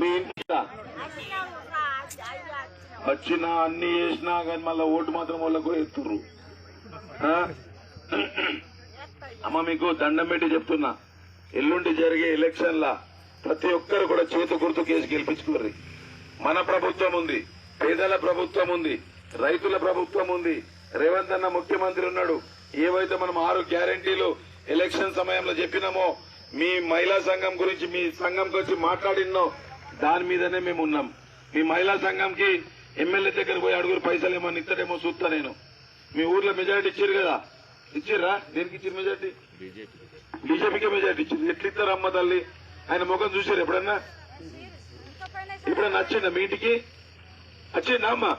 మీ ఇంటి వచ్చినా అన్ని చేసినా కానీ మళ్ళీ ఓటు మాత్రం వాళ్ళకు ఎత్తుర్రు. అమ్మ మీకు దండం పెట్టి చెప్తున్నా. ఎల్లుండి జరిగే ఎలక్షన్ లా ప్రతి ఒక్కరు కూడా చేతు గుర్తు కేసు గెలిపించుకోర్రి. మన ప్రభుత్వం ఉంది పేదల ప్రభుత్వం ఉంది రైతుల ప్రభుత్వం ఉంది. రేవంత్ అన్న ముఖ్యమంత్రి ఉన్నాడు. ఏవైతే మనం ఆరు గ్యారంటీలు ఎలక్షన్ సమయంలో చెప్పినామో మీ మహిళా సంఘం గురించి మీ సంఘంకి వచ్చి మాట్లాడినో దాని మీదనే మేము ఉన్నాం. మీ మహిళా సంఘంకి ఎమ్మెల్యే దగ్గర పోయి అడుగురు పైసలు ఏమన్నా ఇస్తాడేమో చూస్తా నేను. మీ ఊర్లో మెజారిటీ ఇచ్చారు కదా. ఇచ్చిర్రా? దేనికి ఇచ్చారు మెజారిటీ? బీజేపీకే మెజారిటీ ఇచ్చింది ఎట్లా ఇస్తారు అమ్మ తల్లి? ఆయన ముఖం చూశారు ఎప్పుడన్నా? ఎప్పుడన్నా వచ్చిందా మీ ఇంటికి? వచ్చిందా అమ్మ?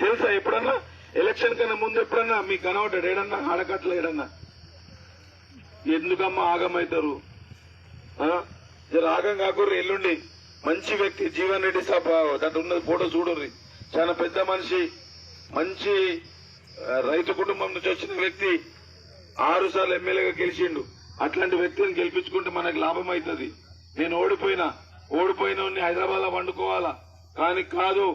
తెలుసా ఎప్పుడన్నా? ఎలక్షన్ కన్నా ముందు ఎప్పుడన్నా మీకు కనబడ్డాడు ఏడన్నా? ఆడకట్ల ఏడన్నా? ఎందుకమ్మా ఆగమవుతారు ఆ? జర ఆగం కాకూర్రి ఎల్లుండి. మంచి వ్యక్తి జీవన్ రెడ్డి సాబ్ దాంట్లో ఉన్నది ఫోటో చూడండి చాలా పెద్ద మనిషి మంచి రైతు కుటుంబం నుంచి వచ్చిన వ్యక్తి ఆరు సార్లు ఎమ్మెల్యేగా గెలిచిండు. అట్లాంటి వ్యక్తిని గెలిపించుకుంటే మనకు లాభం అవుతుంది నేను ఓడిపోయినా ఓడిపోయిన హైదరాబాద్లో వండుకోవాలా? కానీ కాదు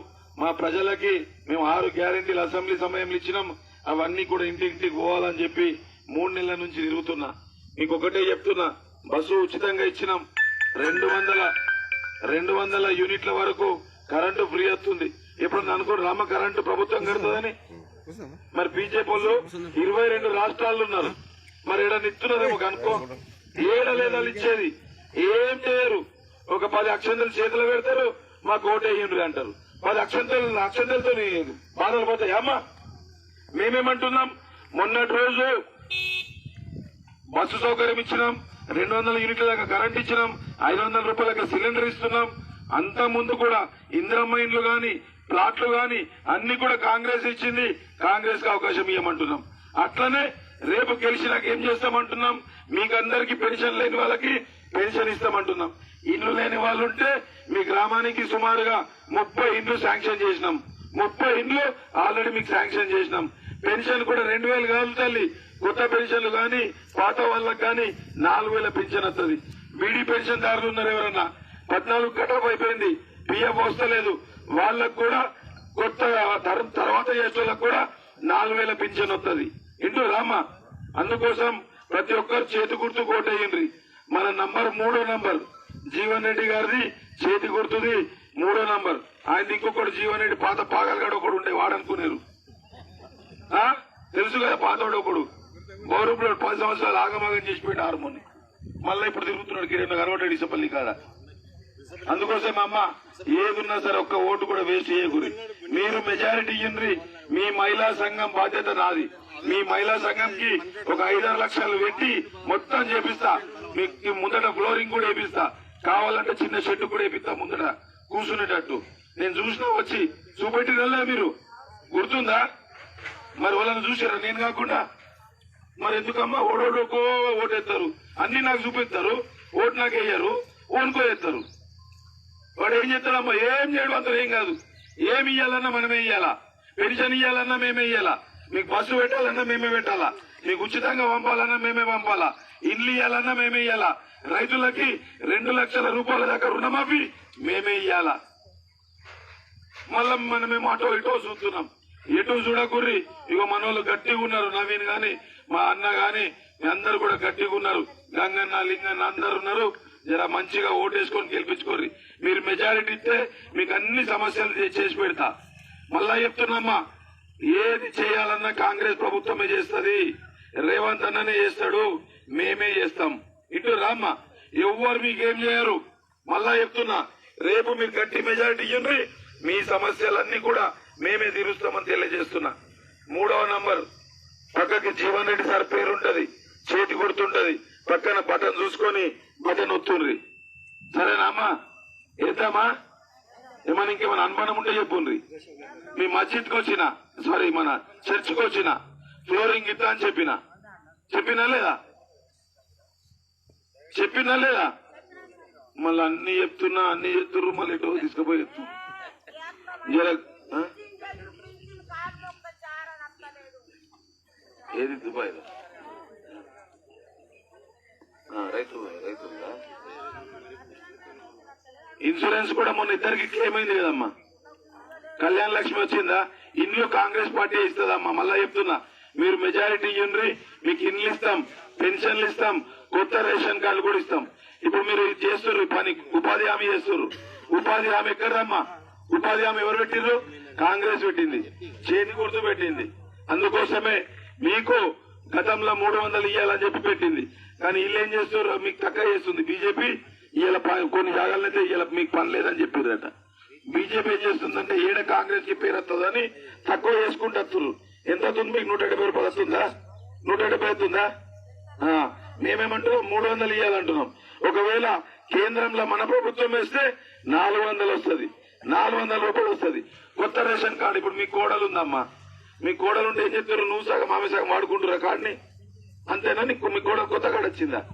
మా ప్రజలకి మేము ఆరు గ్యారెంటీలు అసెంబ్లీ సమయంలో ఇచ్చినాం. అవన్నీ కూడా ఇంటింటికి పోవాలని చెప్పి మూడు నెలల నుంచి తిరుగుతున్నా. మీకు ఒకటే చెప్తున్నా బస్సు ఉచితంగా ఇచ్చినాం. రెండు వందల రెండు వందల యూనిట్ల వరకు కరెంటు ఫ్రీ వస్తుంది. ఇప్పుడు అనుకో రామ కరెంటు ప్రభుత్వం కడుతుందని. మరి బీజేపీ వాళ్ళు ఇరవై రెండు రాష్ట్రాలు ఉన్నారు. మరి కనుక్కో. ఏడ లేదాలు ఇచ్చేది. ఏం చేయరు. ఒక పది అక్షంతలు చేతిలో పెడతారు మాకు ఓటేయండి అంటారు. పది అక్షంతలు అక్షంతలతో బాధలు పోతాయి. అమ్మా మేమేమంటున్నాం? మొన్నటి రోజు బస్సు సౌకర్యం ఇచ్చినాం. రెండు వందల యూనిట్ల దాకా కరెంట్ ఇచ్చినాం ఐదు వందల రూపాయలకి సిలిండర్ ఇస్తున్నాం. అంత ముందు కూడా ఇందిరమ్మ ఇండ్లు గాని ప్లాట్లు గాని అన్ని కూడా కాంగ్రెస్ ఇచ్చింది. కాంగ్రెస్కి అవకాశం ఇవ్వమంటున్నాం అట్లనే రేపు గెలిచినాక ఏం చేస్తామంటున్నాం? మీకందరికి పెన్షన్ లేని వాళ్ళకి పెన్షన్ ఇస్తామంటున్నాం. ఇండ్లు లేని వాళ్ళు ఉంటే మీ గ్రామానికి సుమారుగా ముప్పై ఇండ్లు శాంక్షన్ చేసినాం. ముప్పై ఇండ్లు ఆల్రెడీ మీకు శాంక్షన్ చేసినాం. పెన్షన్ కూడా రెండు వేలు కాదు తల్లి. కొత్త పెన్షన్లు గాని పాత వాళ్ళకి గాని నాలుగు వేల పెన్షన్ వస్తుంది బీడీ పెన్షన్ దారులు ఉన్నారు ఎవరన్నా? పద్నాలుగు కటాఫ్ అయిపోయింది. పిఎఫ్ వస్తలేదు. వాళ్ళకు కూడా కొత్త తరం తర్వాత చేసేవాళ్ళకి కూడా నాలుగు వేల పెన్షన్ వస్తుంది ఇంటూ రామా అందుకోసం ప్రతి ఒక్కరు చేతి గుర్తు కోటయ్యండ్రి మన నంబర్ మూడో నంబర్. జీవన్ రెడ్డి గారిది చేతి గుర్తుది మూడో నంబర్. ఆయన ఇంకొకటి జీవన్ రెడ్డి పాత పాగలగాడు ఒకడు ఉండే వాడనుకునేరు. ఆ? తెలుసు కదా పాతోడు ఒకడు. గౌరవంలో పది సంవత్సరాలు ఆగమాగం చేసి పెట్టి హార్మోని మళ్ళీ ఇప్పుడు తిరుగుతున్నాడు కిరణ్ కనబడ్డాడు ఇసపల్లి కాడ. అందుకోసం అమ్మ ఏదున్నా సరే ఒక్క ఓటు కూడా వేస్ట్ చేయకూరి మీరు మెజారిటీ ఇయ్యండి. మీ మహిళా సంఘం బాధ్యత నాది. మీ మహిళా సంఘంకి ఒక ఐదారు లక్షలు పెట్టి మొత్తం చేపిస్తా. మీకు ముందట ఫ్లోరింగ్ కూడా వేపిస్తా. కావాలంటే చిన్న షెడ్ కూడా వేపిస్తా ముందట. కూర్చునేటట్టు. నేను చూసినా వచ్చి చూపెట్టినలే మీరు. గుర్తుందా? మరి వాళ్ళని చూసారా నేను కాకుండా మరి ఎందుకమ్మా? ఓడోడోకో ఓటేస్తారు అన్ని నాకు చూపిస్తారు ఓటు నాకు వేయరు. ఓనుకో వేస్తారు వాడు ఏం చేస్తాడమ్మా ఏం చేయడం అంత ఏం కాదు. ఏమి ఇయ్యాలన్నా మనమే ఇయ్యాలా? పెన్షన్ ఇయ్యాలన్నా మేమే ఇయ్యాలా? మీకు బస్సు పెట్టాలన్నా మేమే పెట్టాలా? మీకు ఉచితంగా పంపాలన్నా మేమే పంపాలా? ఇండ్లు ఇయ్యాలన్నా మేమే ఇయ్యాలా? రైతులకి రెండు లక్షల రూపాయల దాకా రుణమాఫీ మేమే ఇయ్యాలా? మళ్ళా మనమేమో అటో ఇటో చూస్తున్నాం. ఎటు చూడకుర్రి? ఇగో మన వాళ్ళు గట్టిగా ఉన్నారు నవీన్ గాని మా అన్న గాని మీ అందరు కూడా గట్టిగా ఉన్నారు. గంగన్న లింగన్న అందరు ఉన్నారు. జర మంచిగా ఓటేసుకొని గెలిపించుకోర్రి. మీరు మెజారిటీ ఇస్తే మీకు అన్ని సమస్యలు చేసి పెడతా. మళ్ళా చెప్తున్నామ్మా ఏది చేయాలన్నా కాంగ్రెస్ ప్రభుత్వమే చేస్తుంది. రేవంత్ అన్ననే చేస్తాడు మేమే చేస్తాం. ఇటు రామ్మా ఎవ్వరు మీకేం చేయరు. మళ్ళా చెప్తున్నా రేపు మీరు గట్టి మెజారిటీ ఇవ్వండి మీ సమస్యలన్నీ కూడా మేమే తీరుస్తామని తెలియజేస్తున్నా. మూడవ నంబర్. పక్కకి జీవన్ రెడ్డి సార్ పేరుంటది. చేతి గుర్తుంటది. పక్కన బటన్ చూసుకొని బటన్ ఒత్తుండ్రి సరేనా అమ్మా? వేద్దామా ఏమైనా ఇంకేమైనా అనుమానం ఉంటే చెప్పుండ్రి. మీ మస్జిద్కి వచ్చిన సారీ మన చర్చ్కి వచ్చిన ఫ్లోరింగ్ ఇద్దా అని చెప్పిన. చెప్పినా లేదా? చెప్పినా లేదా? మళ్ళీ అన్ని చెప్తున్నా అన్ని చెప్తుర్రు మళ్ళీ ఎటో తీసుకుపోయి చెప్తున్నారు జర ఆ? ఏది? దుబాయ్ రైతు రైతు ఇన్సూరెన్స్ కూడా మొన్న ఇద్దరికి క్లెయిమ్ అయింది కదమ్మా. కళ్యాణ లక్ష్మి వచ్చిందా? ఇండ్లు కాంగ్రెస్ పార్టీ ఇస్తుందమ్మా. మళ్ళా చెప్తున్నా. మీరు మెజారిటీ ఇవ్వండి మీకు ఇండ్లు ఇస్తాం పెన్షన్లు ఇస్తాం కొత్త రేషన్ కార్డు కూడా ఇస్తాం. ఇప్పుడు మీరు ఇది పని ఉపాధి హామీ చేస్తున్నారు ఉపాధి హామీ ఎక్కడమ్మా? ఉపాధి హామీ ఎవరు పెట్టిర్రు? కాంగ్రెస్ పెట్టింది. చేతి గుర్తు పెట్టింది. అందుకోసమే మీకు గతంలో మూడు వందలు ఇవ్వాలని చెప్పి పెట్టింది. కానీ వీళ్ళు ఏం చేస్తారు మీకు తక్కువ చేస్తుంది. బీజేపీ ఇవాళ కొన్ని జాగాలైతే ఇలా మీకు పని లేదని చెప్పారట బీజేపీ ఏం చేస్తుందంటే ఏడ కాంగ్రెస్కి పేరు వస్తుందని తక్కువ చేసుకుంటారు ఎంత అవుతుంది మీకు? నూట డెబ్బై రూపాయలు వస్తుందా? నూట డెబ్బై అవుతుందా మేమేమంటున్నాం? మూడు వందలు ఇవ్వాలంటున్నాం ఒకవేళ కేంద్రంలో మన ప్రభుత్వం వేస్తే నాలుగు వందలు వస్తుంది. నాలుగు వందల రూపాయలు వస్తుంది. కొత్త రేషన్ కార్డు ఇప్పుడు మీ కోడలు ఉందమ్మా. మీ కోడలు ఉంటే ఏం చెప్తారు నువ్వు సగం ఆమె సగం వాడుకుంటురా కార్డుని? అంతేనా? నీకు మీ కోడలు కొత్త కార్డు వచ్చిందా?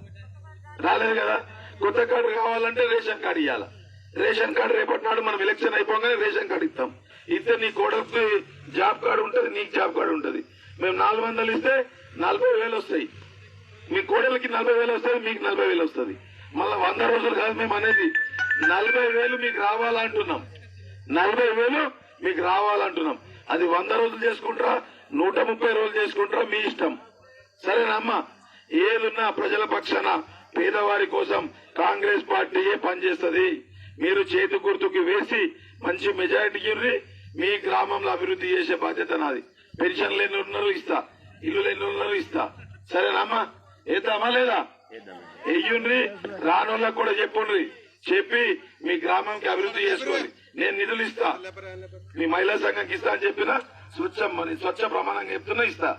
రాలేదు కదా? కొత్త కార్డు కావాలంటే రేషన్ కార్డు ఇవ్వాలి రేషన్ కార్డు రేపటి నాడు మనం ఎలక్షన్ అయిపోగానే రేషన్ కార్డు ఇస్తాం. ఇస్తే నీ కోడలకి జాబ్ కార్డు ఉంటుంది నీకు జాబ్ కార్డు ఉంటుంది. మేము నాలుగు వందలు ఇస్తే నలభై వేలు వస్తాయి. మీ కోడలికి నలభై వేలు వస్తుంది మీకు నలభై వేలు వస్తుంది. మళ్ళీ వంద రోజులు కాదు మేము అనేది. నలభై వేలు మీకు రావాలంటున్నాం. నలభై వేలు మీకు రావాలంటున్నాం. అది వంద రోజులు చేసుకుంటారా? నూట ముప్పై రోజులు చేసుకుంటారా? మీ ఇష్టం. సరేనమ్మా ఏదున్నా ప్రజల పక్షాన పేదవారి కోసం కాంగ్రెస్ పార్టీయే పనిచేస్తుంది. మీరు చేతి గుర్తుకు వేసి మంచి మెజారిటీ మీ గ్రామంలో అభివృద్ధి చేసే బాధ్యత నాది. పెన్షన్ లేని ఉన్నారు ఇస్తా. ఇల్లు లేని ఉన్నారు ఇస్తా. సరేనమ్మా వేద్దామా లేదా? వెయ్యుండ్రి రానోళ్ళకు కూడా చెప్పుండ్రి. చెప్పి మీ గ్రామంకి అభివృద్ధి చేసుకోండి. నేను నిధులు ఇస్తా. మీ మహిళా సంఘంకి ఇస్తా అని చెప్పినా స్వచ్ఛం మరి స్వచ్ఛ ప్రమాణంగా చెప్తున్నా ఇస్తా.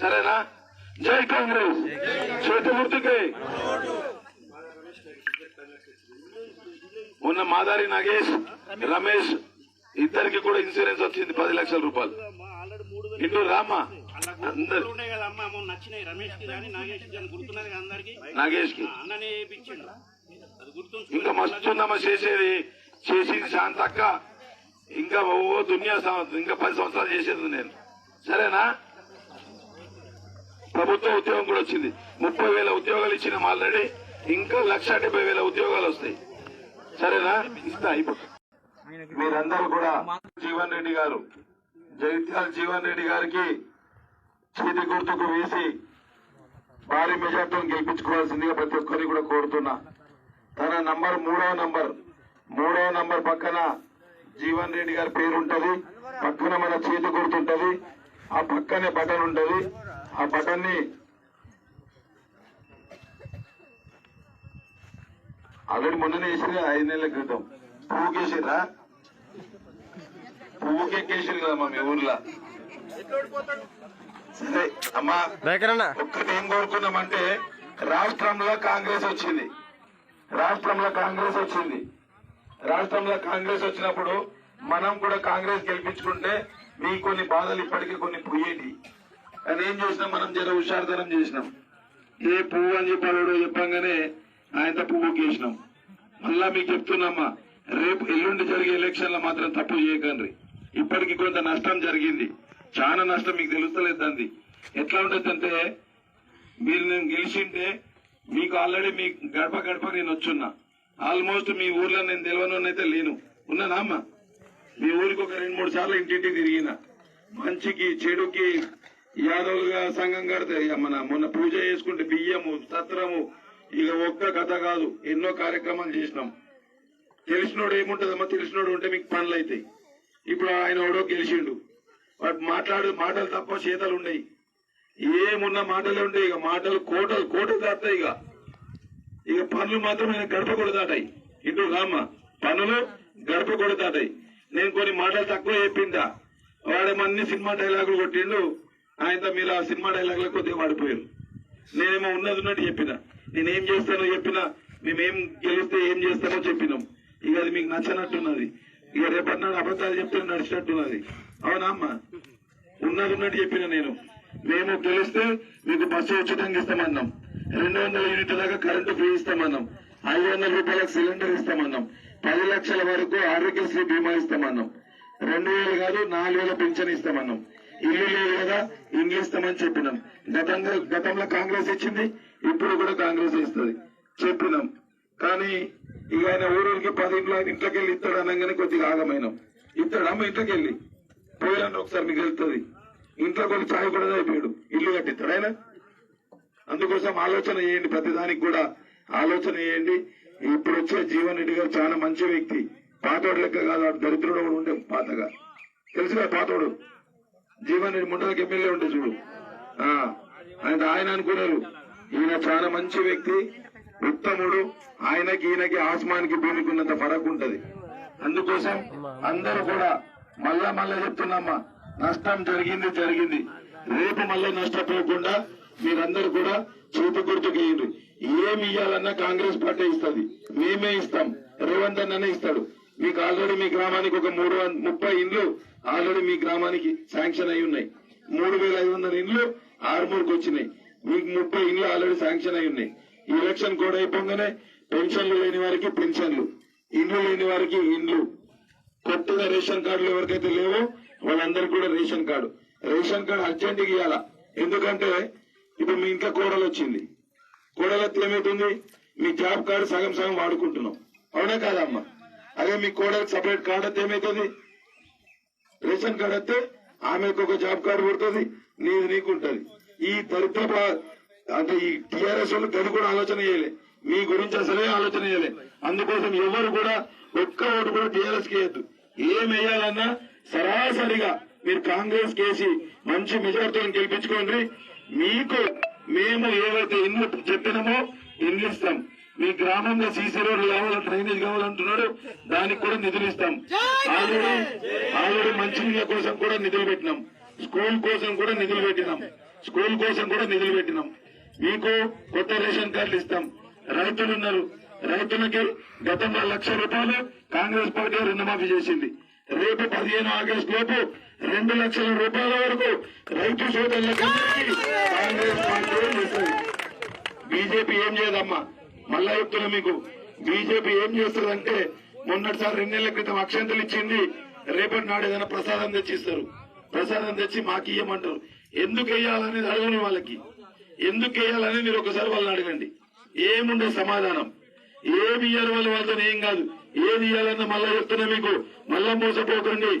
సరేనా? జై కాంగ్రెస్. చేతి గుర్తుకే మొన్న మాదారి నాగేష్ రమేష్ ఇద్దరికి కూడా ఇన్సూరెన్స్ వచ్చింది పది లక్షల రూపాయలు. ఇంటూ కానీ నాగేష్కి ఇంకా మస్తుందమ్మా చేసేది. చేసింది శాంత అక్క ఇంకా ఓ దునియా ఇంకా పది సంవత్సరాలు చేసేది నేను. సరేనా? ప్రభుత్వ ఉద్యోగం కూడా వచ్చింది. ముప్పై వేల ఉద్యోగాలు ఇచ్చినాం ఆల్రెడీ. ఇంకా లక్ష డెబ్బై వేల ఉద్యోగాలు వస్తాయి. సరేనా? ఇస్తా ఇప్పుడు మీరందరూ కూడా జీవన్ రెడ్డి గారు జగిత్యాల జీవన్ రెడ్డి గారికి చేతి గుర్తుకు వేసి భారీ మెజార్టీని గెలిపించుకోవాల్సిందిగా ప్రతి ఒక్కరిని కూడా కోరుతున్నా. తన నంబర్ మూడవ నంబర్. మూడవ నంబర్ పక్కన జీవన్ రెడ్డి గారి పేరు ఉంటది. పక్కన మన చేతి గుర్తుంటది. ఆ పక్కనే బటన్ ఉంటది. ఆ బటన్ని ఆల్రెడీ మొన్ననే వేసిరు ఐదు నెలల క్రితం. పువ్వుకేసిరా పువ్వుకెక్కేసిరు కదమ్మా మీ ఊర్లో. సరే అమ్మా ఒక్కటి ఏం కోరుకున్నామంటే రాష్ట్రంలో కాంగ్రెస్ వచ్చింది. రాష్ట్రంలో కాంగ్రెస్ వచ్చింది. రాష్ట్రంలో కాంగ్రెస్ వచ్చినప్పుడు మనం కూడా కాంగ్రెస్ గెలిపించుకుంటే మీ కొన్ని బాధలు ఇప్పటికీ కొన్ని పోయేటి. కానీ ఏం చేసినాం? మనం జర హుషారుతనం చేసినాం. ఏ పువ్వు అని చెప్పాడు చెప్పంగానే ఆయనతో పువ్వు గీసినాం మళ్ళా మీకు చెప్తున్నామ్మా రేపు ఎల్లుండి జరిగే ఎలక్షన్లో మాత్రం తప్పు చేయకండి. ఇప్పటికి కొంత నష్టం జరిగింది. చాలా నష్టం మీకు తెలుస్తలేదు దాన్ని ఎట్లా ఉంటుందంటే మీరు నేను గెలిచింటే మీకు ఆల్రెడీ మీ గడప గడప నేను వచ్చున్నా. ఆల్మోస్ట్ మీ ఊర్లో నేను తెలియను లేను. ఉన్నానా అమ్మ? మీ ఊరికి ఒక రెండు మూడు సార్లు ఇంటింటికి తిరిగిన. మంచికి చెడుకి యాదవులుగా సంఘం కడతాయి ఇక మన మొన్న పూజ చేసుకుంటే బియ్యము సత్రము ఇక ఒక్క కథ కాదు. ఎన్నో కార్యక్రమాలు చేసినాం. తెలిసినోడు ఏముంటదమ్మా? తెలిసినోడు ఉంటే మీకు పనులు అవుతాయి ఇప్పుడు ఆయన ఎవడో గెలిచిండు. వాడు మాట్లాడు మాటలు తప్ప చేతలు ఉన్నాయి ఏమున్న మాటలే ఉంటాయి ఇక మాటలు కోటలు కోటలు దాటాయి ఇక. ఇక పనులు మాత్రం ఆయన గడప కూడా దాటాయి ఇటు రామ్మ పనులు గడప కూడా దాటాయి నేను కొన్ని మాటలు తక్కువ చెప్పిందా? వాడేమన్ని సినిమా డైలాగులు కొట్టిండు. ఆయనతో మీరు ఆ సినిమా డైలాగులు కొద్దిగా వాడిపోయారు. నేనేమో ఉన్నది ఉన్నట్టు చెప్పిన. నేనేం చేస్తానో చెప్పినా. మేమేం గెలిస్తే ఏం చేస్తామో చెప్పినాం. ఇక అది మీకు నచ్చనట్టున్నది. ఇక రేపటి నాడు అబద్ధాలు చెప్తే నడిచినట్టున్నది. అవునా అమ్మా? ఉన్నది ఉన్నట్టు చెప్పిన నేను. మేము గెలిస్తే మీకు బస్సు ఉచితంగా ఇస్తామన్నాం. రెండు వందల యూనిట్ల దాకా కరెంటు ఫ్రీ ఇస్తామన్నాం. ఐదు వందల రూపాయలకు సిలిండర్ ఇస్తామన్నాం. పది లక్షల వరకు ఆరోగ్యశ్రీ బీమా ఇస్తామన్నాం. రెండు వేలు కాదు నాలుగు వేల పింఛన్ ఇస్తామన్నాం. ఇల్లు లేదు కదా ఇండ్లు ఇస్తామని చెప్పినాం. గతంగా గతంలో కాంగ్రెస్ ఇచ్చింది ఇప్పుడు కూడా కాంగ్రెస్ ఇస్తుంది. చెప్పినాం. కానీ ఇక ఆయన ఊరికి పది ఇంట్లో ఆయన ఇంట్లోకి వెళ్ళి ఇస్తాడు అనగానే కొద్దిగా ఆగమైనాం. ఇస్తాడమ్మ ఇంట్లోకి వెళ్ళి పోయాను ఒకసారి మీకు వెళ్తుంది ఇంట్లో కొన్ని చాయ్ కూడా అయిపోయాడు ఇల్లు కట్టిస్తాడు ఆయన? అందుకోసం ఆలోచన చేయండి ప్రతిదానికి కూడా ఆలోచన చేయండి. ఇప్పుడు వచ్చే జీవన్ రెడ్డి గారు చాలా మంచి వ్యక్తి. పాతోడు లెక్క కాదు దరిద్రుడు కూడా ఉండే పాతగా. తెలుసుగా పాతోడు? జీవన్ రెడ్డి ముండలకి ఎమ్మెల్యే ఉండే చూడు. ఆ ఆయన ఆయన అనుకున్నారు. ఈయన చాలా మంచి వ్యక్తి ఉత్తముడు. ఆయనకి ఈయనకి ఆస్మానికి భూమికి ఉన్నంత ఫరక్ ఉంటది. అందుకోసం అందరూ కూడా మళ్ళా మళ్ళా చెప్తున్నామ్మా నష్టం జరిగింది జరిగింది. రేపు మళ్ళీ నష్టపోకుండా మీరందరూ కూడా చేతి గుర్తుకేయండి ఏమి ఇయ్యాలన్నా కాంగ్రెస్ పార్టీ ఇస్తుంది. మేమే ఇస్తాం. రేవంత్ అన్ననే ఇస్తాడు. మీకు ఆల్రెడీ మీ గ్రామానికి ఒక మూడు ముప్పై ఇండ్లు ఆల్రెడీ మీ గ్రామానికి శాంక్షన్ అయి ఉన్నాయి. మూడు వేల ఐదు వందల ఇండ్లు ఆరుమూరుకు వచ్చినాయి. మీకు ముప్పై ఇండ్లు ఆల్రెడీ శాంక్షన్ అయి ఉన్నాయి. ఎలక్షన్ కూడా అయిపోగానే పెన్షన్లు లేని వారికి పెన్షన్లు. ఇండ్లు లేని వారికి ఇండ్లు. కొత్తగా రేషన్ కార్డులు ఎవరికైతే లేవో వాళ్ళందరికీ కూడా రేషన్ కార్డు. రేషన్ కార్డు అర్జెంట్గా ఇవ్వాలా ఎందుకంటే ఇప్పుడు మీ ఇంట్లో కోడలు వచ్చింది. కోడలు వస్తే ఏమవుతుంది? మీ జాబ్ కార్డు సగం సగం వాడుకుంటున్నాం. అవునా కాదమ్మా అదే మీ కోడలకు సపరేట్ కార్డు వస్తే ఏమవుతుంది? రేషన్ కార్డు వస్తే ఆమెకు ఒక జాబ్ కార్డు పుడుతుంది నీది నీకుంటది. ఈ దరిద్ర అంటే ఈ టిఆర్ఎస్ వాళ్ళు గది కూడా ఆలోచన చేయలే. మీ గురించి అసలే ఆలోచన చేయలే. అందుకోసం ఎవరు కూడా ఒక్క ఓటు కూడా టిఆర్ఎస్ వేయద్దు. ఏం వేయాలన్నా సరాసరిగా మీరు కాంగ్రెస్ కేసి మంచి మెజార్టీతో గెలిపించుకోండి. మీకు మేము ఏవైతే ఇల్లు చెప్పినామో ఇల్లు ఇస్తాం. మీ గ్రామంలో సీసీ రోడ్లు కావాలి డ్రైనేజ్ కావాలంటున్నాడు దానికి కూడా నిధులు ఇస్తాం. ఆల్రెడీ ఆల్రెడీ మంచినీళ్ళ కోసం కూడా నిధులు పెట్టినాం. స్కూల్ కోసం కూడా నిధులు పెట్టినాం. స్కూల్ కోసం కూడా నిధులు పెట్టినాం. మీకు కొత్త రేషన్ కార్డులు ఇస్తాం. రైతులు ఉన్నారు. రైతులకి గతంలో లక్ష రూపాయలు కాంగ్రెస్ పార్టీ రుణమాఫీ చేసింది. రేపు పదిహేను ఆగస్టు లోపు రెండు లక్షల రూపాయల వరకు రైతు సోదరులకు బీజేపీ ఏం చేయదమ్మా? మళ్ళా చెప్తున్నా మీకు. బీజేపీ ఏం చేస్తుందంటే మొన్నటిసారి రెండు నెలల క్రితం అక్షంతలు ఇచ్చింది. రేపటి నాడు ఏదైనా ప్రసాదం తెచ్చిస్తారు. ప్రసాదం తెచ్చి మాకు ఇయ్యమంటారు. ఎందుకు వేయాలనేది అడగని వాళ్ళకి. ఎందుకు వేయాలని మీరు ఒకసారి వాళ్ళని అడగండి. ఏముండే సమాధానం? ఏమి ఇయ్యాలి వాళ్ళ వాళ్ళతో ఏం కాదు. ఏది ఇవ్వాలన్నా మళ్ళా చెప్తున్నా మీకు. మళ్ళా మోసపోకండి.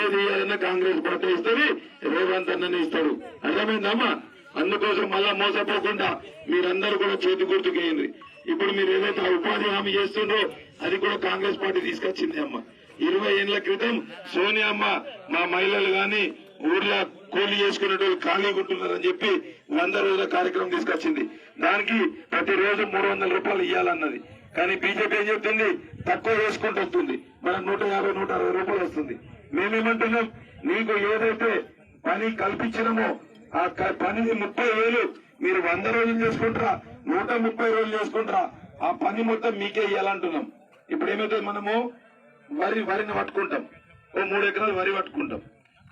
ఏది ఇవ్వాలన్నా కాంగ్రెస్ పార్టీ ఇస్తుంది రేవంత్ అన్నని ఇస్తాడు. అర్థమైందమ్మా? అందుకోసం మళ్ళా మోసపోకుండా మీరందరూ కూడా చేతి గుర్తుకేయండి ఇప్పుడు మీరు ఏదైతే ఉపాధి హామీ చేస్తుండ్రో అది కూడా కాంగ్రెస్ పార్టీ తీసుకొచ్చింది అమ్మ. ఇరవై ఏళ్ళ క్రితం సోనియా అమ్మ మా మహిళలు గాని ఊర్లో కూలీ చేసుకునేటోళ్ళు ఖాళీ ఉంటున్నారని చెప్పి వంద రోజుల కార్యక్రమం తీసుకొచ్చింది. దానికి ప్రతి రోజు మూడు వందల రూపాయలు ఇవ్వాలన్నది కానీ బీజేపీ ఏం చెప్తుంది? తక్కువ వేసుకుంటూ వస్తుంది. మనకు నూట యాభై నూట అరవై రూపాయలు వస్తుంది. మేమేమంటున్నాం? నీకు ఏదైతే పని కల్పించినమో ఆ పనిని ముప్పై వేలు మీరు వంద రోజులు చేసుకుంటారా? నూట ముప్పై రోజులు చేసుకుంటారా? ఆ పని మొత్తం మీకే ఇవ్వాలంటున్నాం ఇప్పుడు ఏమవుతుంది మనము వరి వరిని పట్టుకుంటాం. ఓ మూడు ఎకరాలు వరి పట్టుకుంటాం.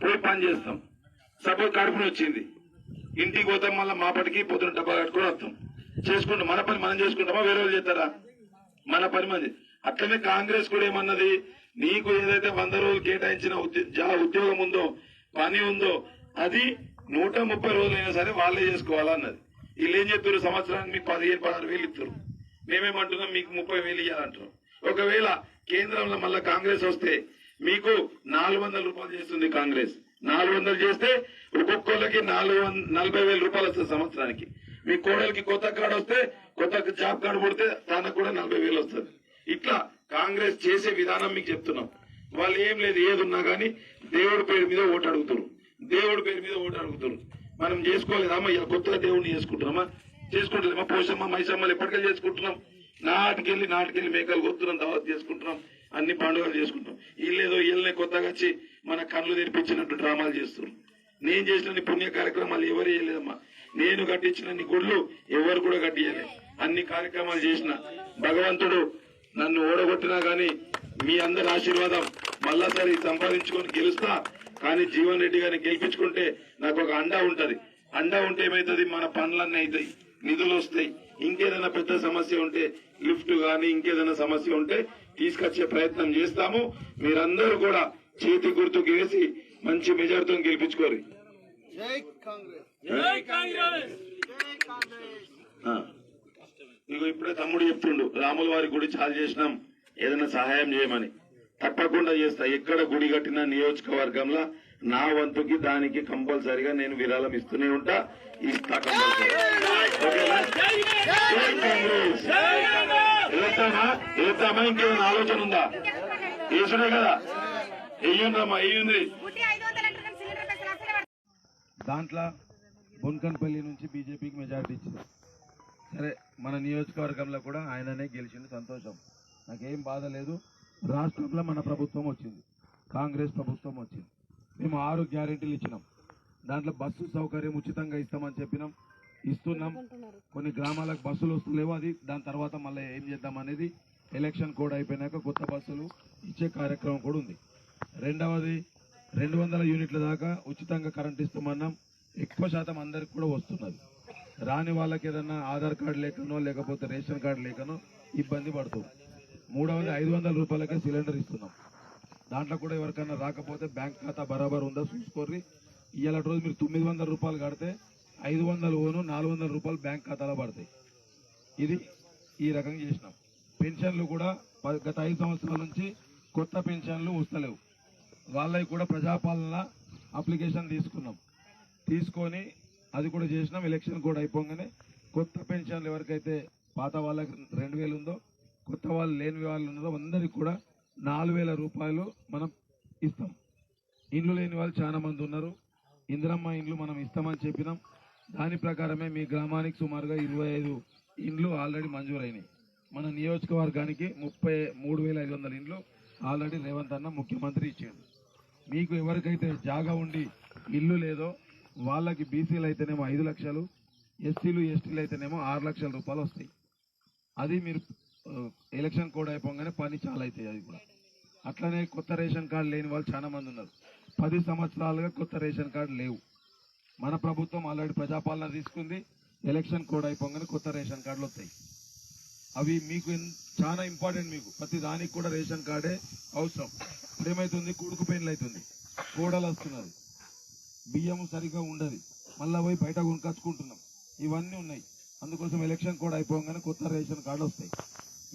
పోయి పని చేస్తాం. సపోజ్ కడుపుని వచ్చింది. ఇంటికి పోతాం మళ్ళీ మాపటికి పొద్దున డబ్బా కట్టుకొని వస్తాం. చేసుకుంటాం. మన పని మనం చేసుకుంటామా? వేరే వాళ్ళు చేస్తారా? మన పని మంది. అట్లనే కాంగ్రెస్ కూడా ఏమన్నది? నీకు ఏదైతే వంద రోజులు కేటాయించిన జా- ఉద్యోగం ఉందో పని ఉందో అది నూట ముప్పై రోజులైనా సరే వాళ్ళే చేసుకోవాలన్నది. వీళ్ళు ఏం చెప్తారు సంవత్సరానికి మీకు పదిహేను పదహారు వేలు ఇస్తారు మేమేమంటున్నాం? మీకు ముప్పై వేలు ఇవ్వాలంటున్నాం ఒకవేళ కేంద్రంలో మళ్ళీ కాంగ్రెస్ వస్తే మీకు నాలుగు వందల రూపాయలు చేస్తుంది కాంగ్రెస్. నాలుగు వందలు చేస్తే ఒక్కొక్కళ్ళకి నాలుగు వంద నలభై వేల రూపాయలు వస్తుంది సంవత్సరానికి. మీ కోడలికి కొత్త కార్డు వస్తే కొత్త జాబ్ కార్డు పుడితే తనకు కూడా నలభై వేలు వస్తుంది. ఇట్లా కాంగ్రెస్ చేసే విధానం మీకు చెప్తున్నాం. వాళ్ళు ఏం లేదు ఏది ఉన్నా దేవుడి పేరు మీద ఓటు అడుగుతారు. దేవుడి పేరు మీద ఓటు అడుగుతారు. మనం చేసుకోలేదమ్మా ఇలా కొత్తగా దేవుడిని చేసుకుంటున్నామా? చేసుకుంటలేమా? పోషమ్మ మైసమ్మలు ఎప్పటికైనా చేసుకుంటున్నాం. నాటికెళ్ళి నాటికెళ్ళి మేకలు కొత్తున్నాం తర్వాత చేసుకుంటున్నాం. అన్ని పండుగలు చేసుకుంటాం వీళ్ళేదో వీళ్ళనే కొత్తగా వచ్చి మన కళ్ళు తెరిపించినట్టు డ్రామాలు చేస్తున్నారు. నేను చేసిన పుణ్య కార్యక్రమాలు ఎవరు చేయలేదమ్మా. నేను కట్టించిన నీ గుళ్ళు ఎవరు కూడా కట్టియలే అన్ని కార్యక్రమాలు చేసిన భగవంతుడు నన్ను ఓడగొట్టినా గాని మీ అందరి ఆశీర్వాదం మళ్ళాసారి సంపాదించుకొని గెలుస్తా. కానీ జీవన్ రెడ్డి గారిని గెలిపించుకుంటే నాకు ఒక అండా ఉంటది. అండా ఉంటే ఏమైతుంది? మన పనులన్నీ అవుతాయి నిధులు వస్తాయి. ఇంకేదైనా పెద్ద సమస్య ఉంటే లిఫ్ట్ గాని ఇంకేదైనా సమస్య ఉంటే తీసుకొచ్చే ప్రయత్నం చేస్తాము. మీరందరూ కూడా చేతి గుర్తుకు వేసి మంచి మెజార్టీతో గెలిపించుకోరు. జై కాంగ్రెస్. జై కాంగ్రెస్. జై కాంగ్రెస్. ఆ. ఇగో ఇప్పుడే తమ్ముడు చెప్తుండు రాముల వారి గుడి చాలు చేసినాం ఏదైనా సహాయం చేయమని. తప్పకుండా చేస్తా ఎక్కడ గుడి కట్టిన నియోజకవర్గంలో నా వంతుకి దానికి కంపల్సరిగా నేను విరాళం ఇస్తూనే ఉంటా ఇస్తా కంపల్సరీ. ఇంకేమైనా ఆలోచన ఉందా? వేసుడే కదా? వెయ్యుందమ్మా వెయ్యింది. దాంట్లో బొన్కన్పల్లి నుంచి బీజేపీకి మెజార్టీ ఇచ్చింది. సరే మన నియోజకవర్గంలో కూడా ఆయననే గెలిచింది సంతోషం. నాకేం బాధ లేదు. రాష్ట్రంలో మన ప్రభుత్వం వచ్చింది. కాంగ్రెస్ ప్రభుత్వం వచ్చింది. మేము ఆరు గ్యారెంటీలు ఇచ్చినాం. దాంట్లో బస్సు సౌకర్యం ఉచితంగా ఇస్తామని చెప్పినాం. ఇస్తున్నాం. కొన్ని గ్రామాలకు బస్సులు వస్తలేవు అది. దాని తర్వాత మళ్ళీ ఏం చేద్దాం అనేది ఎలక్షన్ కోడ్ అయిపోయినాక కొత్త బస్సులు ఇచ్చే కార్యక్రమం కూడా ఉంది. రెండవది రెండు వందల యూనిట్ల దాకా ఉచితంగా కరెంట్ ఇస్తామన్నాం. ఎక్కువ శాతం అందరికి కూడా వస్తున్నది. రాని వాళ్ళకి ఏదన్నా ఆధార్ కార్డు లేకనో లేకపోతే రేషన్ కార్డు లేకనో ఇబ్బంది పడుతుంది మూడవది ఐదు వందల రూపాయలకే సిలిండర్ ఇస్తున్నాం. దాంట్లో కూడా ఎవరికైనా రాకపోతే బ్యాంక్ ఖాతా బరాబర్ ఉందా చూసుకోర్రి. ఇవాళ రోజు మీరు తొమ్మిది వందల రూపాయలు కడితే ఐదు వందలు ఓను నాలుగు వందల రూపాయలు బ్యాంక్ ఖాతాలో పడతాయి. ఇది ఈ రకంగా చేసినాం. పెన్షన్లు కూడా ప- గత ఐదు సంవత్సరాల నుంచి కొత్త పెన్షన్లు వస్తలేవు. వాళ్ళకి కూడా ప్రజాపాలన అప్లికేషన్ తీసుకున్నాం. తీసుకొని అది కూడా చేసినాం. ఎలక్షన్ కూడా అయిపోగానే కొత్త పెన్షన్లు ఎవరికైతే పాత వాళ్ళకి రెండు వేలు ఉందో కొత్త వాళ్ళు లేని వాళ్ళు ఉన్నారో అందరికి కూడా నాలుగు వేల రూపాయలు మనం ఇస్తాం. ఇండ్లు లేని వాళ్ళు చాలా మంది ఉన్నారు. ఇందిరమ్మ ఇండ్లు మనం ఇస్తామని చెప్పినాం. దాని ప్రకారమే మీ గ్రామానికి సుమారుగా ఇరవై ఐదు ఇండ్లు ఆల్రెడీ మంజూరైనాయి. మన నియోజకవర్గానికి ముప్పై మూడు వేల ఐదు వందల ఇండ్లు ఆల్రెడీ రేవంత్ అన్న ముఖ్యమంత్రి ఇచ్చాడు. మీకు ఎవరికైతే జాగా ఉండి ఇల్లు లేదో వాళ్ళకి బీసీలు అయితేనేమో ఐదు లక్షలు ఎస్సీలు ఎస్టీలు అయితేనేమో ఆరు లక్షల రూపాయలు వస్తాయి. అది మీరు ఎలక్షన్ కోడ్ అయిపోగానే పని చాలా అవుతాయి అది కూడా. అట్లనే కొత్త రేషన్ కార్డు లేని వాళ్ళు చాలా మంది ఉన్నారు. పది సంవత్సరాలుగా కొత్త రేషన్ కార్డు లేవు. మన ప్రభుత్వం ఆల్రెడీ ప్రజాపాలన తీసుకుంది ఎలక్షన్ కోడ్ అయిపోగానే కొత్త రేషన్ కార్డులు వస్తాయి. అవి మీకు చాలా ఇంపార్టెంట్ మీకు. ప్రతి దానికి కూడా రేషన్ కార్డే అవసరం. ఇప్పుడు ఏమైతుంది కొడుకు పెయిన్లు అవుతుంది కోడలు వస్తున్నారు బియ్యం సరిగ్గా ఉండదు. మళ్ళా పోయి బయట కొనుకొచ్చుకుంటున్నాం ఇవన్నీ ఉన్నాయి. అందుకోసం ఎలక్షన్ కూడా అయిపోగానే కొత్త రేషన్ కార్డు వస్తాయి.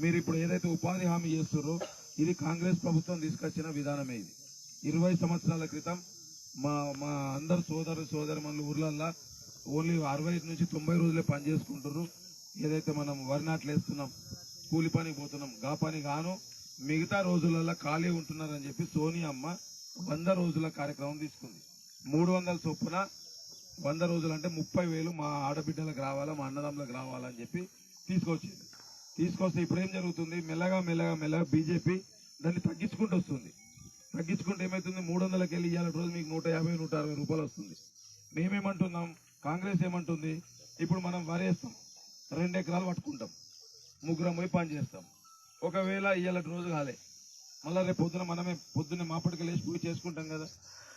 మీరు ఇప్పుడు ఏదైతే ఉపాధి హామీ చేస్తున్నారో ఇది కాంగ్రెస్ ప్రభుత్వం తీసుకొచ్చిన విధానమే ఇది. ఇరవై సంవత్సరాల క్రితం మా మా అందరు సోదరు సోదరు మన ఊర్లల్లో ఓన్లీ అరవై నుంచి తొంభై రోజులే పని చేసుకుంటారు ఏదైతే మనం వరి నాట్లు వేస్తున్నాం కూలి పనికి పోతున్నాం గా పని గాను మిగతా రోజులలో ఖాళీ ఉంటున్నారని చెప్పి సోనియా అమ్మ వంద రోజుల కార్యక్రమం తీసుకుంది. మూడు వందల చొప్పున వంద రోజులు అంటే ముప్పై వేలు మా ఆడబిడ్డలకు రావాలా మా అన్నదమ్ములకు రావాలని చెప్పి తీసుకొచ్చింది తీసుకొస్తే ఇప్పుడు ఏం జరుగుతుంది? మెల్లగా మెల్లగా మెల్లగా బీజేపీ దాన్ని తగ్గించుకుంటూ వస్తుంది. తగ్గించుకుంటే ఏమవుతుంది మూడు వందలకి వెళ్ళి ఇవాళ రోజు మీకు నూట యాభై నూట అరవై రూపాయలు వస్తుంది. మేమేమంటున్నాం? కాంగ్రెస్ ఏమంటుంది? ఇప్పుడు మనం వరేస్తాం. రెండు ఎకరాలు పట్టుకుంటాం. ముగ్గురం పోయి పని చేస్తాం. ఒకవేళ ఇవాళ రోజు కాలే. మళ్ళీ రేపు పొద్దున మనమే పొద్దున్నే మాపటికి లేచి పూజ చేసుకుంటాం కదా.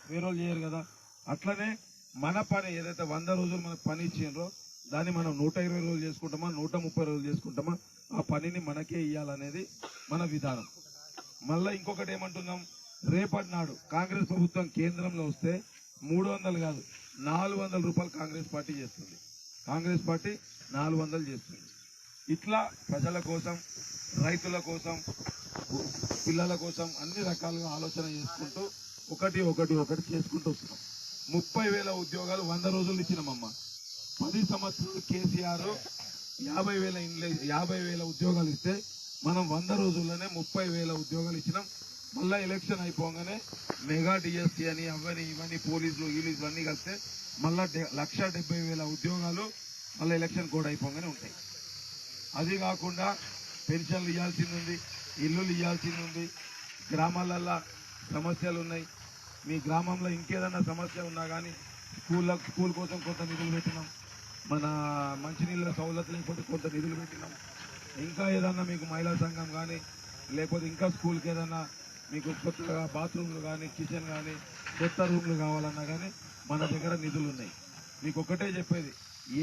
వేరే వాళ్ళు చేయరు కదా. అట్లనే మన పని ఏదైతే వంద రోజులు మనకు పని ఇచ్చిండ్రో దాన్ని మనం నూట ఇరవై రోజులు చేసుకుంటామా నూట ముప్పై రోజులు చేసుకుంటామా ఆ పనిని మనకే ఇవ్వాలనేది మన విధానం. మళ్ళీ ఇంకొకటి ఏమంటున్నాం? రేపటి నాడు కాంగ్రెస్ ప్రభుత్వం కేంద్రంలో వస్తే మూడు వందలు కాదు నాలుగు వందల రూపాయలు కాంగ్రెస్ పార్టీ చేస్తుంది. కాంగ్రెస్ పార్టీ నాలుగు వందలు చేస్తుంది. ఇట్లా ప్రజల కోసం రైతుల కోసం పిల్లల కోసం అన్ని రకాలుగా ఆలోచన చేసుకుంటూ ఒకటి ఒకటి ఒకటి చేసుకుంటూ వస్తున్నాం. ముప్పై వేల ఉద్యోగాలు వంద రోజులు ఇచ్చినామమ్మ. పది సంవత్సరాలు కేసీఆర్ యాభై వేల ఇండ్ల యాభై వేల ఉద్యోగాలు ఇస్తే మనం వంద రోజుల్లోనే ముప్పై వేల ఉద్యోగాలు ఇచ్చినాం. మళ్ళీ ఎలక్షన్ అయిపోగానే మెగా డిఎస్సీ అని అవని ఇవన్నీ పోలీసులు గీలీసులు ఇవన్నీ కలిస్తే మళ్ళా డె- లక్ష డెబ్బై వేల ఉద్యోగాలు మళ్ళీ ఎలక్షన్ కూడా అయిపోగానే ఉంటాయి. అది కాకుండా పెన్షన్లు ఇవ్వాల్సింది ఉంది ఇల్లులు ఇవ్వాల్సింది ఉంది గ్రామాలల్లో సమస్యలు ఉన్నాయి. మీ గ్రామంలో ఇంకేదన్నా సమస్య ఉన్నా కానీ స్కూళ్ళ స్కూల్ కోసం కొంత నిధులు పెట్టినాం. మన మంచినీళ్ళ సౌలతులు లేకపోతే కొంత నిధులు పెట్టినాం. ఇంకా ఏదన్నా మీకు మహిళా సంఘం కానీ లేకపోతే ఇంకా స్కూల్కి ఏదన్నా మీకు కొత్తగా బాత్రూమ్లు కానీ కిచెన్ కానీ కొత్త రూమ్లు కావాలన్నా కానీ మన దగ్గర నిధులు ఉన్నాయి. మీకు ఒకటే చెప్పేది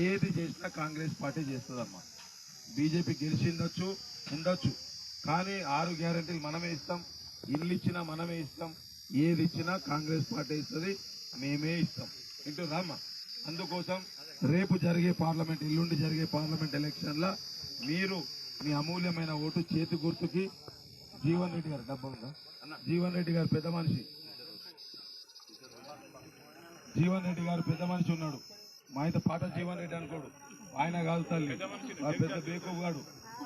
ఏది చేసినా కాంగ్రెస్ పార్టీ చేస్తుందమ్మా. బీజేపీ గెలిచిండొచ్చు ఉండొచ్చు. కానీ ఆరు గ్యారంటీలు మనమే ఇస్తాం ఇల్లు ఇచ్చినా మనమే ఇస్తాం. ఏది ఇచ్చినా కాంగ్రెస్ పార్టీ ఇస్తుంది మేమే ఇస్తాం. రామ్మా అందుకోసం రేపు జరిగే పార్లమెంట్ ఎల్లుండి జరిగే పార్లమెంట్ ఎలక్షన్ల మీరు మీ అమూల్యమైన ఓటు చేతి గుర్తుకి జీవన్ రెడ్డి గారు డబ్బా ఉందా? జీవన్ రెడ్డి గారు పెద్ద మనిషి. జీవన్ రెడ్డి గారు పెద్ద మనిషి ఉన్నాడు. మా ఇంత పాట జీవన్ రెడ్డి అనుకోడు. ఆయన కాదు తల్లి. పెద్ద బేకూబ్ గాడు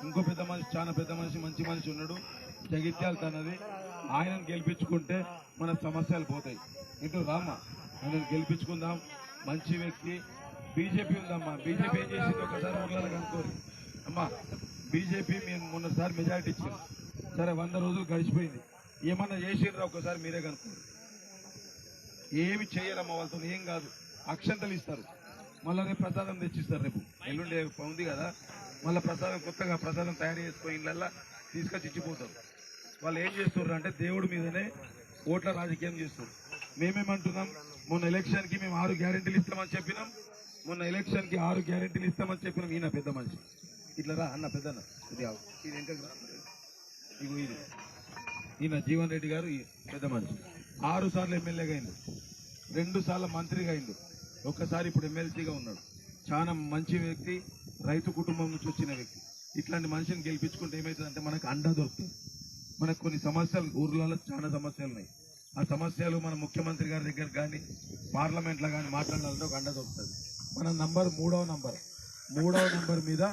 ఇంకో పెద్ద మనిషి చాలా పెద్ద మనిషి మంచి మనిషి ఉన్నాడు. జగిత్యాల తనది. ఆయనను గెలిపించుకుంటే మన సమస్యలు పోతాయి. ఇటు రామ్మ ఆయనను గెలిపించుకుందాం. మంచి వ్యక్తి. బీజేపీ ఉందమ్మా. బీజేపీ ఏం చేసింది? ఒకసారి ఊర్లలో కనుక్కోరు. అమ్మా బీజేపీ మేము మొన్నసారి మెజారిటీ ఇచ్చాం సరే వంద రోజులు గడిచిపోయింది. ఏమన్నా చేసిండ్రా ఒకసారి మీరే కనుక్కోరు. ఏమి చేయాలమ్మ వాళ్ళతో ఏం కాదు. అక్షంతలు ఇస్తారు. మళ్ళీ రేపు ప్రసాదం తెచ్చిస్తారు రేపు. ఎల్లుండి ఉంది కదా. మళ్ళీ ప్రసాదం కొత్తగా ప్రసాదం తయారు చేసుకుని ఇళ్ళల్లా తీసుకొచ్చి ఇచ్చిపోతారు. వాళ్ళు ఏం చేస్తున్నారు అంటే దేవుడి మీదనే ఓట్ల రాజకీయం చేస్తారు మేమేమంటున్నాం? మొన్న ఎలక్షన్కి మేము ఆరు గ్యారెంటీలు ఇస్తామని చెప్పినాం. మొన్న ఎలక్షన్కి ఆరు గ్యారెంటీలు ఇస్తామని చెప్పినాం. ఈయన పెద్ద మనిషి. ఇట్లా రా అన్న పెద్దన్న. ఇది ఇది ఇగో ఇది. ఈయన జీవన్ రెడ్డి గారు ఈ పెద్ద మనిషి. ఆరు సార్లు ఎమ్మెల్యేగా అయింది రెండు సార్లు మంత్రిగా అయింది ఒక్కసారి ఇప్పుడు ఎమ్మెల్సీగా ఉన్నాడు. చాలా మంచి వ్యక్తి రైతు కుటుంబం నుంచి వచ్చిన వ్యక్తి. ఇట్లాంటి మనిషిని గెలిపించుకుంటే ఏమవుతుందంటే మనకు అండ దొరుకుతుంది. మనకు కొన్ని సమస్యలు ఊర్లలో చాలా సమస్యలు ఉన్నాయి. ఆ సమస్యలు మన ముఖ్యమంత్రి గారి దగ్గర కానీ పార్లమెంట్లో కానీ మాట్లాడాలంటే ఒక అండ దొరుకుతుంది. మన నంబర్ మూడవ నంబర్. మూడవ నంబర్ మీద